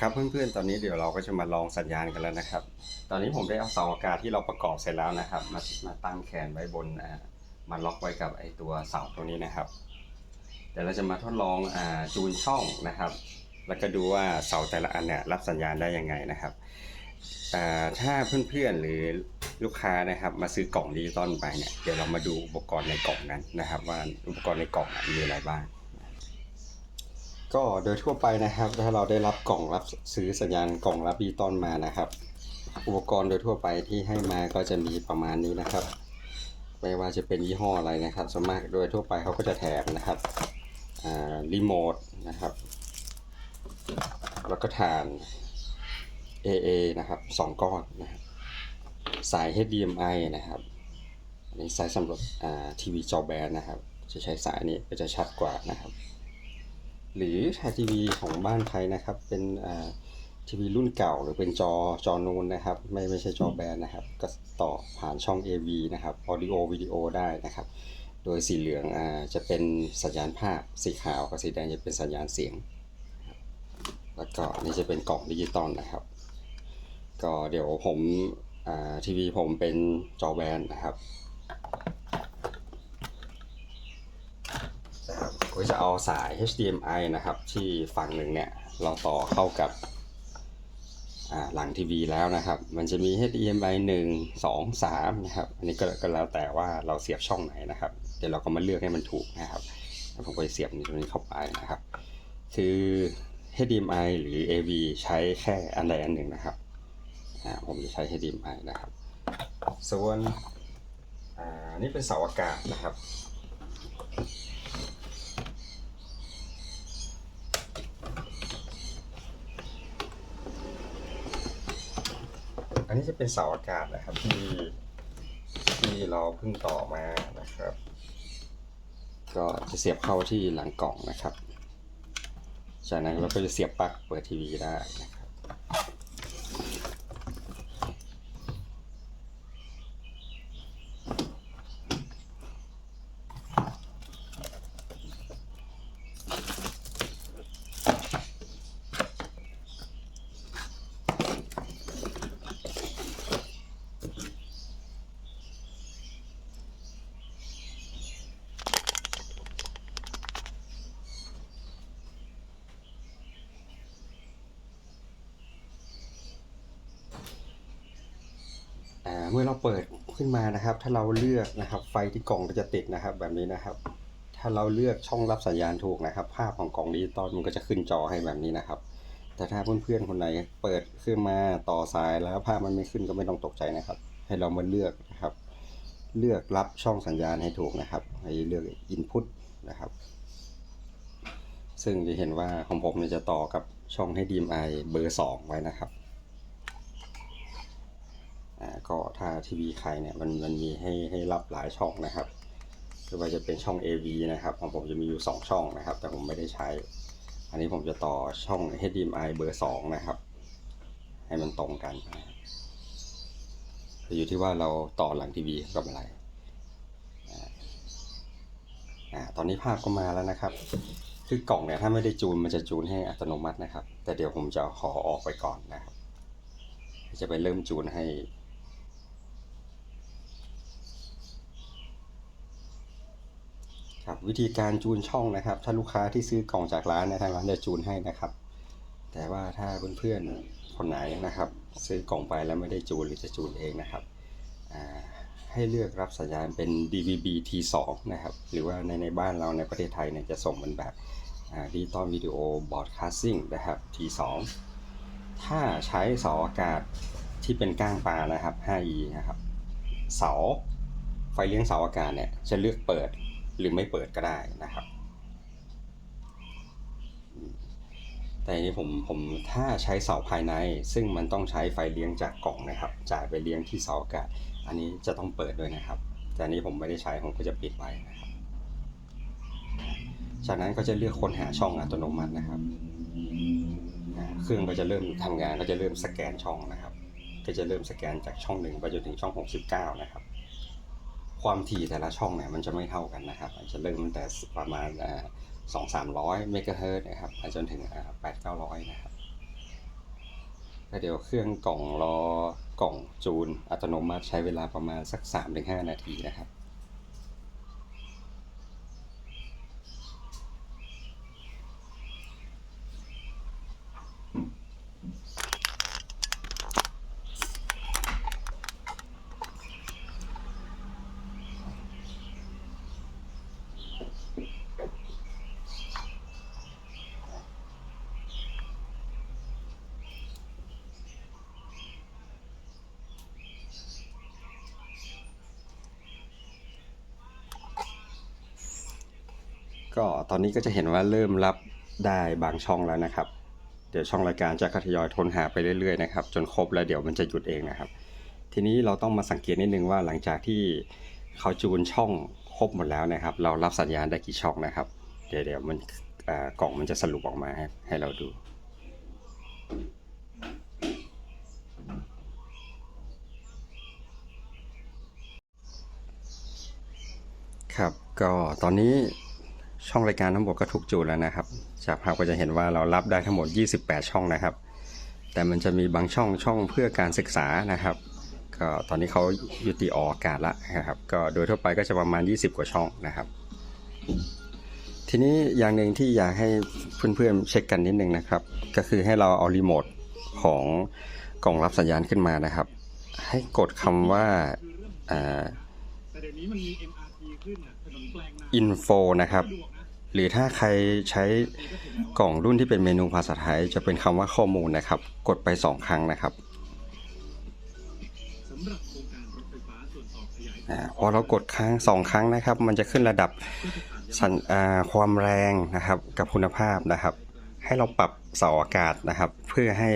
ครับเพื่อนๆ ตอนนี้เดี๋ยวเราก็จะมาลองสัญญาณกันแล้วนะครับ ตอนนี้ผมได้เอาเสาอากาศที่เราประกอบเสร็จแล้วนะครับ มามาตั้งแขนไว้บนอ่ามาล็อกไว้กับไอตัวเสาตรงนี้นะครับเดี๋ยวเราจะมาทดลองอ่าจูนช่องนะครับ แล้วก็ดูว่าเสาแต่ละอันเนี่ยรับสัญญาณได้ยังไงนะครับอ่าถ้าเพื่อนๆหรือลูกค้านะครับ มาซื้อกล่องดิจิตอลไปเนี่ยเดี๋ยวเรามาดูอุปกรณ์ในกล่องนั้นนะครับ ว่าอุปกรณ์ในกล่องมีอะไรบ้าง ก็โดยทั่วไปนะครับ ถ้าเราได้รับกล่องรับซื้อสัญญาณกล่องรับดิจิตอลมานะครับ อุปกรณ์โดยทั่วไปที่ให้มาก็จะมีประมาณนี้นะครับ ไม่ว่าจะเป็นยี่ห้ออะไรนะครับส่วนมากโดยทั่วไปเขาก็จะแถมนะครับอ่ารีโมทนะครับ แล้วก็ฐาน AA นะครับสองก้อนนะครับสาย HDMI นะครับอันนี้สายสำหรับอ่าทีวีจอแบนนะครับ จะใช้สายนี้ก็จะชัดกว่านะครับ หรือถ้าทีวีของบ้านใครนะครับ เป็นอ่าทีวีรุ่นเก่าหรือเป็นจอจอนูนนะครับ ไม่ไม่ใช่จอแบนนะครับ ก็ต่อผ่านช่อง AV นะครับ Audio Video ได้นะครับ โดยสีเหลืองอ่าจะเป็นสัญญาณภาพสีขาวกับสีแดงจะเป็นสัญญาณเสียง แล้วก็อันนี่จะเป็นกล่องดิจิตอลนะครับ ก็เดี๋ยวผมอ่าทีวีผมเป็นจอแบนนะครับ นะครับ ก็จะเอาสาย HDMI นะครับ ที่ฝั่งหนึ่งเนี่ยเราต่อเข้ากับหลังทีวีแล้วนะครับ มันจะมี HDMI 1 2 3นะครับ อันนี้ก็ก็แล้วแต่ว่าเราเสียบช่องไหนนะครับ เดี๋ยวเราก็มาเลือกให้มันถูกนะครับ ผมก็เสียบตรงนี้เข้าไปนะครับ คือ HDMI หรือ AV ใช้แค่อันใดอันหนึ่งนะครับผมจะใช้ HDMI นะครับ ส่วนอ่านี่เป็นเสาอากาศนะครับ นนี้จะเป็นเสาอากาศนะครับ ที่ที่เราเพิ่งต่อมานะครับ ก็จะเสียบเข้าที่หลังกล่องนะครับ จากนั้นเราก็จะเสียบปลั๊กเปิดทีวีได้นะครับ เมื่อเราเปิดขึ้นมานะครับ ถ้าเราเลือกนะครับ ไฟที่กล่องก็จะติดนะครับ แบบนี้นะครับ ถ้าเราเลือกช่องรับสัญญาณถูกนะครับ ภาพของกล่องดิจิตอลมันก็จะขึ้นจอให้แบบนี้นะครับ แต่ถ้าเพื่อนๆคนไหนเปิดขึ้นมาต่อสายแล้วภาพมันไม่ขึ้นก็ไม่ต้องตกใจนะครับ ให้เรามาเลือกนะครับ เลือกรับช่องสัญญาณให้ถูกนะครับ ให้เลือก input นะครับ ซึ่งจะเห็นว่าของผมเนี่ยจะต่อกับช่องให้ DMI เบอร์ 2 ไว้นะครับ อ่าก็ถ้าทีวีใครเนี่ยมันมันมีให้ให้รับหลายช่องนะครับคือว่าจะเป็นช่อง AV นะครับของผมจะมีอยู่ 2 ช่องนะครับ แต่ผมไม่ได้ใช้ อันนี้ผมจะต่อช่อง HDMI เบอร์ 2 นะครับ ให้มันตรงกันนะอยู่ที่ว่าเราต่อหลังทีวีกับอะไรอ่าตอนนี้ภาพก็มาแล้วนะครับ คือกล่องเนี่ยถ้าไม่ได้จูนมันจะจูนให้อัตโนมัตินะครับ แต่เดี๋ยวผมจะขอออกไปก่อนนะครับ จะไปเริ่มจูนให้ ครับ วิธีการจูนช่องนะครับ ถ้าลูกค้าที่ซื้อกล่องจากร้านนยทางร้านจะจูนให้นะครับ แต่ว่าถ้าเพื่อนๆคนไหนนะครับ ซื้อกล่องไปแล้วไม่ได้จูนหรือจะจูนเองนะครับให้เลือกรับสัญญาณเป็น DVB T2 นะครับ หรือว่าในในบ้านเราในประเทศไทยเนี่ยจะส่งเป็นแบบดิจิตอลวิดีโอบอ d คาสซิ่งนะครับ T2 ถ้าใช้เสาอากาศที่เป็นก้างปลานะครับ 5E นะครับ เสาไฟเลี้ยงเสาอากาศเนี่ยจะเลือกเปิด หรือไม่เปิดก็ได้นะครับ แต่อันนี้ผมผมถ้าใช้เสาภายใน ซึ่งมันต้องใช้ไฟเลี้ยงจากกล่องนะครับ จ่ายไปเลี้ยงที่เสาอากาศอันนี้จะต้องเปิดด้วยนะครับ แต่อันนี้ผมไม่ได้ใช้ผมก็จะปิดไว้นะครับ จากนั้นก็จะเลือกค้นหาช่องอัตโนมัตินะครับเครื่องก็จะเริ่มทำงานก็จะเริ่มสแกนช่องนะครับ ก็จะเริ่มสแกนจากช่องหนึ่งไปจนถึงช่อง 69 นะครับ ความถี่แต่ละช่องเนี่ยมันจะไม่เท่ากันนะครับมันจะเริ่มตั้งแต่ประมาณสองสามร้อยเมกะเฮิร์ตนะครับไปจนถึงแปดเก้าร้อยนะครับก็เดี๋ยวเครื่องกล่องรอกล่องจูนอัตโนมัติใช้เวลาประมาณสัก 3-5 นาทีนะครับ ก็ตอนนี้ก็จะเห็นว่าเริ่มรับได้บางช่องแล้วนะครับ เดี๋ยวช่องรายการจะทยอยทนหาไปเรื่อยๆนะครับจนครบแล้วเดี๋ยวมันจะหยุดเองนะครับ ทีนี้เราต้องมาสังเกตนิดนึงว่าหลังจากที่เขาจูนช่องครบหมดแล้วนะครับ เรารับสัญญาณได้กี่ช่องนะครับ เดี๋ยวเดี๋ยวมันกล่องมันจะสรุปออกมาให้ให้เราดูครับก็ตอนนี้ ช่องรายการทั้งหมดก็ถูกจูนแล้วนะครับ จากภาพก็จะเห็นว่าเรารับได้ทั้งหมด 28 ช่องนะครับ แต่มันจะมีบางช่องช่องเพื่อการศึกษานะครับ ก็ตอนนี้เขายุติออกอากาศแล้วนะครับ ก็โดยทั่วไปก็จะประมาณ 20 กว่าช่องนะครับ ทีนี้อย่างหนึ่งที่อยากให้เพื่อนๆเช็คกันนิดนึงนะครับ ก็คือให้เราเอารีโมทของกล่องรับสัญญาณขึ้นมานะครับ ให้กดคำว่าอ่าแต่เดี๋ยวนี้มันมี MRT ขึ้นอะถนนแปลงนาอินโฟนะครับสะดวกนะ หรือถ้าใครใช้กล่องรุ่นที่เป็นเมนูภาษาไทย จะเป็นคำว่าข้อมูลนะครับ กดไป 2 ครั้งนะครับพอเรากดครั้งสองครั้งนะครับ มันจะขึ้นระดับสัญอ่าความแรงนะครับ กับคุณภาพนะครับ ให้เราปรับเสาอากาศนะครับ เพื่อให้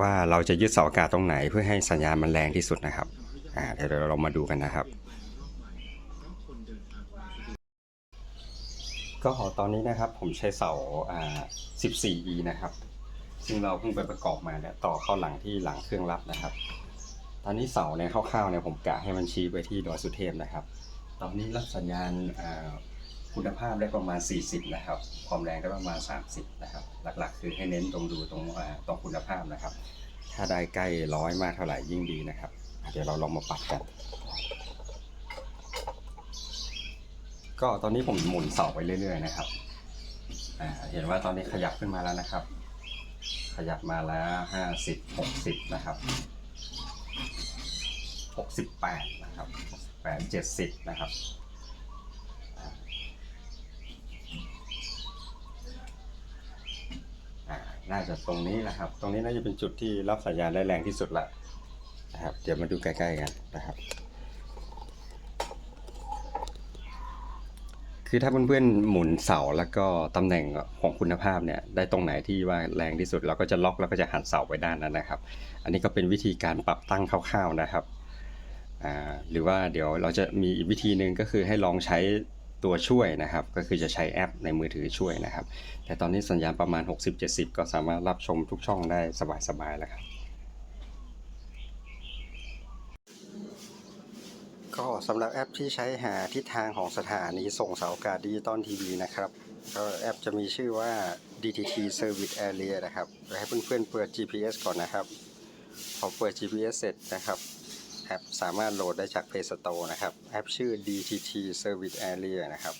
ว่าเราจะยึดเสาอากาศตรงไหน เพื่อให้สัญญาณมันแรงที่สุดนะครับเดี๋ยวเรามาดูกันนะครับ คนเดินทางมาสะดวก ก็ตอนนี้นะครับ ผมใช้เสาอ่า 14e นะครับ ซึ่งเราเพิ่งไปประกอบมาเนี่ยต่อเข้าหลังที่หลังเครื่องรับนะครับ ตอนนี้เสาเนี่ยคร่าวๆเนี่ยผมกะให้มันชี้ไปที่ดอยสุเทพนะครับ ตอนนี้รับสัญญาณอ่าคุณภาพได้ประมาณ 40 นะครับ ความแรงได้ประมาณ 30 นะครับ หลักๆ คือให้เน้นตรงดูตรงตรงคุณภาพนะครับ ถ้าได้ใกล้ร้อยมากเท่าไหร่ยิ่งดีนะครับ เดี๋ยวเราลองมาปรับกัน ก็ตอนนี้ผมหมุนเสาไปเรื่อยๆนะครับเห็นว่าตอนนี้ขยับขึ้นมาแล้วนะครับ ขยับมาแล้วห้าสิบหกสิบนะครับหกสิบแปดนะครับแปดเจ็ดสิบนะครับน่าจะตรงนี้แหละครับ ตรงนี้น่าจะเป็นจุดที่รับสัญญาณได้แรงที่สุดละนะครับ เดี๋ยวมาดูใกล้ๆกันนะครับ คือถ้าเพื่อนๆหมุนเสาแล้วก็ตำแหน่งของคุณภาพเนี่ยได้ตรงไหนที่ว่าแรงที่สุดเราก็จะล็อกแล้วก็จะหันเสาไปด้านนั้นนะครับ อันนี้ก็เป็นวิธีการปรับตั้งคร่าวๆนะครับหรือว่าเดี๋ยวเราจะมีอีกวิธีหนึ่งก็คือให้ลองใช้ตัวช่วยนะครับ ก็คือจะใช้แอปในมือถือช่วยนะครับ แต่ตอนนี้สัญญาณประมาณ 60-70 ก็สามารถรับชมทุกช่องได้สบายๆแล้วครับ ก็สำหรับแอปที่ใช้หาทิศทางของสถานีส่งเสาอากาศดิจิตอลทีวีนะครับก็แอปจะมีชื่อว่า DTT Service Area นะครับให้เพื่อนๆเปิด GPS ก่อนนะครับ พอเปิด GPS เสร็จนะครับแอปสามารถโหลดได้จาก Play Store นะครับ แอปชื่อ DTT Service Area นะครับ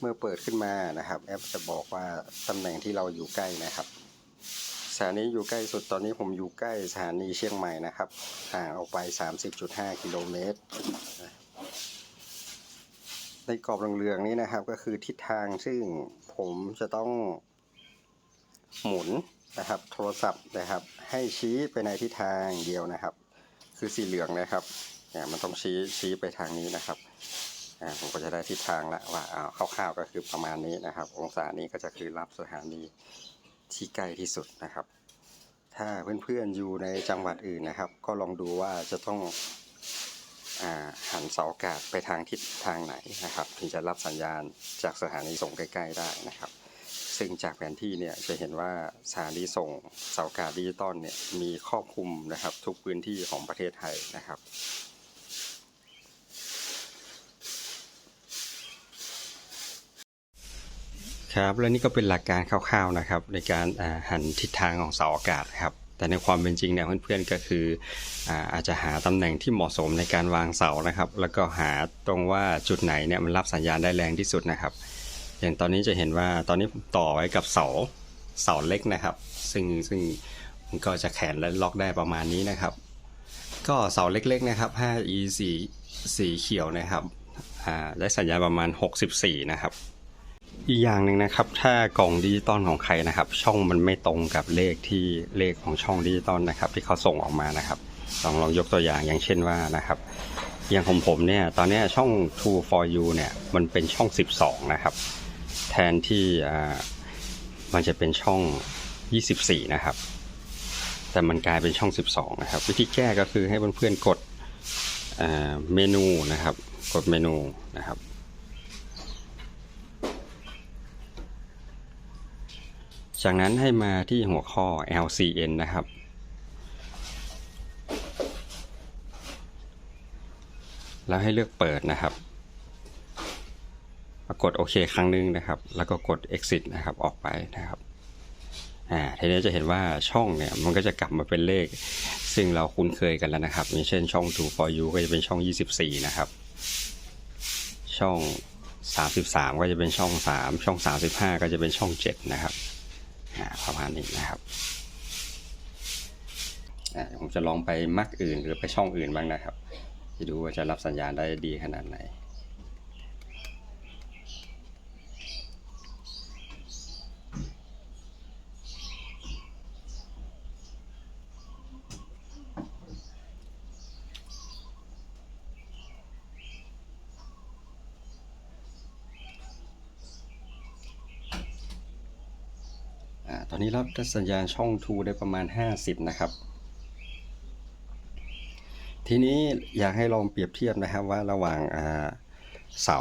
เมื่อเปิดขึ้นมานะครับ แอปจะบอกว่าตำแหน่งที่เราอยู่ใกล้นะครับ สถานีอยู่ใกล้สุดตอนนี้ผมอยู่ใกล้สถานีเชียงใหม่นะครับห่างออกไป 30.5 กิโลเมตร ในกรอบเหลืองๆนี้นะครับ ก็คือทิศทางซึ่งผมจะต้องหมุนนะครับ โทรศัพท์นะครับ ให้ชี้ไปในทิศทางเดียวนะครับ คือสีเหลืองนะครับเนี่ยมันต้องชี้ชี้ไปทางนี้นะครับผมก็จะได้ทิศทางละว่าเอาคร่าวๆก็คือประมาณนี้นะครับ องศานี้ก็จะคือรับสถานี ที่ใกล้ที่สุดนะครับ ถ้าเพื่อนๆอยู่ในจังหวัดอื่นนะครับ ก็ลองดูว่าจะต้องอหันเสาอากาศไปทางทิศทางไหนนะครับ ถึงจะรับสัญญาณจากสถานีส่งใกล้ ๆ ได้นะครับ ซึ่งจากแผนที่เนี่ยจะเห็นว่าสถานีส่งเสาอากาศดิจิตอลเนี่ยมีครอบคลุมนะครับ ทุกพื้นที่ของประเทศไทยนะครับ โอเครับและนี่ก็เป็นหลักการคร่าวๆนะครับ ในการหันทิศทางของเสาอากาศครับแต่ในความเป็นจริงเนี่ยเพื่อนๆก็คืออาอาจจะหาตำแหน่งที่เหมาะสมในการวางเสานะครับ แล้วก็หาตรงว่าจุดไหนเนี่ยมันรับสัญญาณได้แรงที่สุดนะครับ อย่างตอนนี้จะเห็นว่าตอนนี้ต่อไว้กับเสาเสาเล็กนะครับ ซึ่งซึ่งมันก็จะแขนและล็อกได้ประมาณนี้นะครับ ก็เสาเล็กๆนะครับ 5e สีสีเขียวนะครับอ่าได้สัญญาณประมาณ 64 นะครับ อีกอย่างหนึ่งนะครับ ถ้ากล่องดิจิตอลของใครนะครับ ช่องมันไม่ตรงกับเลขที่เลขของช่องดิจิตอลนะครับ ที่เขาส่งออกมานะครับลองลองยกตัวอย่างอย่างเช่นว่านะครับอย่างของผมเนี่ยตอนนี้ช่อง True for You เนี่ยมันเป็นช่อง 12 นะครับ แทนที่มันจะเป็นช่อง 24 นะครับ แต่มันกลายเป็นช่อง 12 นะครับ วิธีแก้ก็คือให้เพื่อนๆกดเมนูนะครับ กดเมนูนะครับ จากนั้นให้มาที่หัวข้อ LCN นะครับ แล้วให้เลือกเปิดนะครับ กดโอเคครั้งหนึงนะครับ แล้วก็กด exit นะครับออกไปนะครับอ่าทีนี้จะเห็นว่าช่องเนี่ยมันก็จะกลับมาเป็นเลข ซึ่งเราคุ้นเคยกันแล้วนะครับอย่างเช่นช่อง True for You ก็จะเป็นช่อง 24 นะครับ ช่อง 33 ก็จะเป็นช่อง 3 ช่อง 35 ก็จะเป็นช่อง 7 นะครับ ประมาณนี้นะครับอ่าเดี๋ยวผมจะลองไปมักอื่นหรือไปช่องอื่นบ้างนะครับจะดูว่าจะรับสัญญาณได้ดีขนาดไหน อตอนนี้รับสัญญาณช่อง 2 ได้ประมาณ 50 นะครับ ทีนี้อยากให้ลองเปรียบเทียบนะครับว่าระหว่างเสา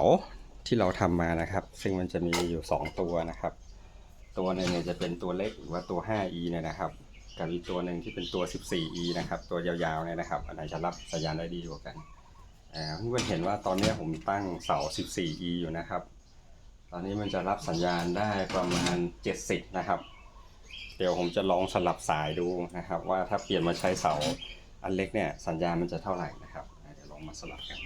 ที่เราทำมานะครับ ซึ่งมันจะมีอยู่ 2 ตัวนะครับ ตัวหนึงเนี่ยจะเป็นตัวเล็กหรือว่าตัว 5e เนี่ยนะครับ กับอีกตัวหนึ่งที่เป็นตัว 14e นะครับ ตัวยาวๆเนี่ยนะครับ อันไหนจะรับสัญญาณได้ดีกว่ากันเพื่อนๆเห็นว่าตอนนี้ผมตั้งเสา 14e อยู่นะครับ ตอนนี้มันจะรับสัญญาณได้ประมาณ 70 นะครับ เดี๋ยวผมจะลองสลับสายดูนะครับ ว่าถ้าเปลี่ยนมาใช้เสาอันเล็กเนี่ยสัญญาณมันจะเท่าไหร่นะครับอะเดี๋ยวลองมาสลับกัน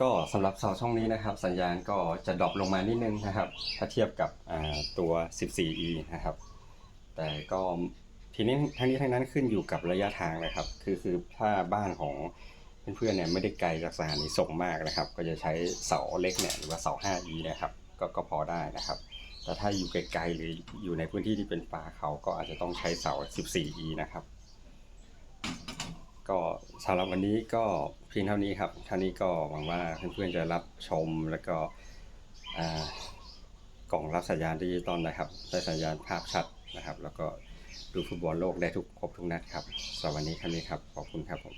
ก็สำหรับเสาช่องนี้นะครับ สัญญาณก็จะดรอปลงมานิดนึงนะครับ ถ้าเทียบกับตัว 14e นะครับ แต่ก็ทีนี้ทั้งนี้ทั้งนั้นขึ้นอยู่กับระยะทางนะครับ คือคือถ้าบ้านของเพื่อนๆเนี่ยไม่ได้ไกลจากสถานีส่งมากนะครับ ก็จะใช้เสาเล็กเนี่ยหรือว่าเสา 5e นะครับก็ก็พอได้นะครับ แต่ถ้าอยู่ไกลๆหรืออยู่ในพื้นที่ที่เป็นป่าเขาก็อาจจะต้องใช้เสา 14e นะครับ ก็สำหรับวันนี้ก็เพียงเท่านี้ครับท่านี้ก็หวังว่าเพื่อนๆจะรับชมแล้วก็อ่ากล่องรับสัญญาณดิจิตอลนะครับได้สัญญาณภาพชัด นะครับ แล้วก็ดูฟุตบอลโลกได้ทุกครบทุกนัดครับสำหรับวันนี้แค่นี้ครับ ขอบคุณครับผม